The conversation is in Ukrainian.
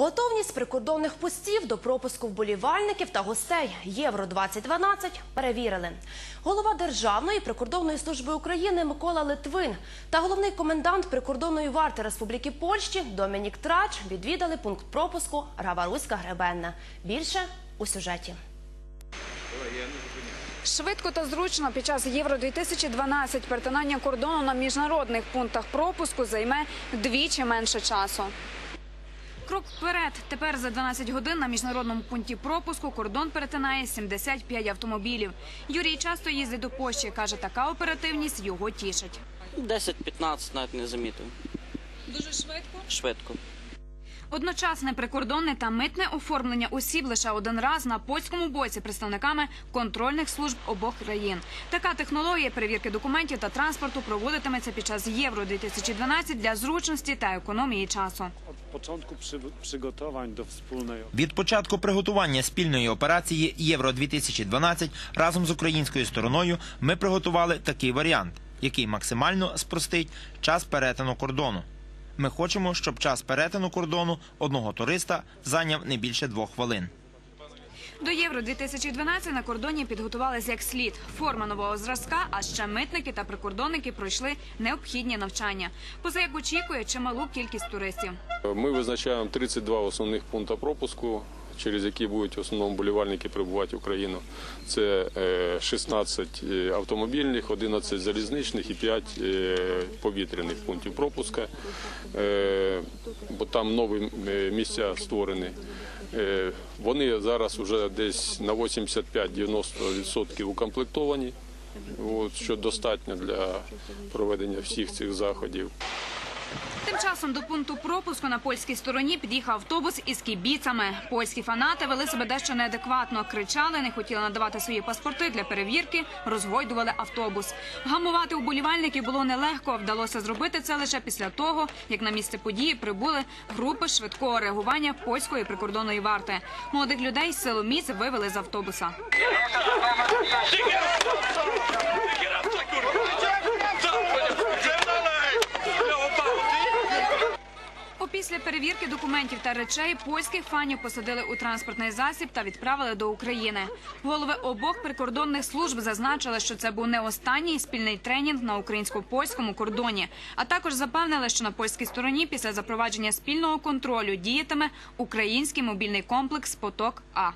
Готовність прикордонних постів до пропуску вболівальників та гостей Євро 2012 перевірили. Голова Державної прикордонної служби України Микола Литвин та головний комендант прикордонної варти Республіки Польщі Домінік Трач відвідали пункт пропуску Раваруська Гребенна. Більше у сюжеті. Швидко та зручно під час Євро 2012 перетинання кордону на міжнародних пунктах пропуску займе вдвічі менше часу. Крок вперед. Тепер за 12 годин на міжнародному пункті пропуску кордон перетинає 75 автомобілів. Юрій часто їздить до Польщі. Каже, така оперативність його тішить. 10-15 навіть не замітив. Дуже швидко. Швидко. Одночасне прикордонне та митне оформлення осіб лише один раз на польському боці представниками контрольних служб обох країн. Така технологія перевірки документів та транспорту проводитиметься під час Євро 2012 для зручності та економії часу. Od początku до wspólnej Від початку приготування спільної операції Євро 2012 разом з українською стороною ми приготували такий варіант, який максимально спростить час перетину кордону. Ми хочемо, щоб час перетину кордону одного туриста зайняв не більше двох хвилин. До Євро 2012 на кордоні підготувалися як слід. Форма нового зразка, а ще митники та прикордонники пройшли необхідні навчання. Поза як очікує чималу кількість туристів. Ми визначаємо 32 основних пункти пропуску, через які будуть в основному болівальники прибувати в Україну. Це е, 16 е, автомобільних, 11 залізничних і 5 е, повітряних пунктів пропуска, Е, бо там нові е, місця створені. Е, Вони зараз вже десь на 85-90% укомплектовані, що достатньо для проведення всіх цих заходів. Тим часом до пункту пропуску на польській стороні під'їхав автобус із кібіцами. Польські фанати вели себе дещо неадекватно, кричали, не хотіли надавати свої паспорти для перевірки, розгойдували автобус. Гамувати уболівальників було нелегко. Вдалося зробити це лише після того, як на місце події прибули групи швидкого реагування польської прикордонної варти. Молодих людей з силоміць вивели з автобуса. Опісля перевірки документів та речей польських фанів посадили у транспортний засіб та відправили до України. Голови обох прикордонних служб зазначили, що це був не останній спільний тренінг на українсько-польському кордоні, а також запевнили, що на польській стороні після запровадження спільного контролю діятиме український мобільний комплекс Поток А.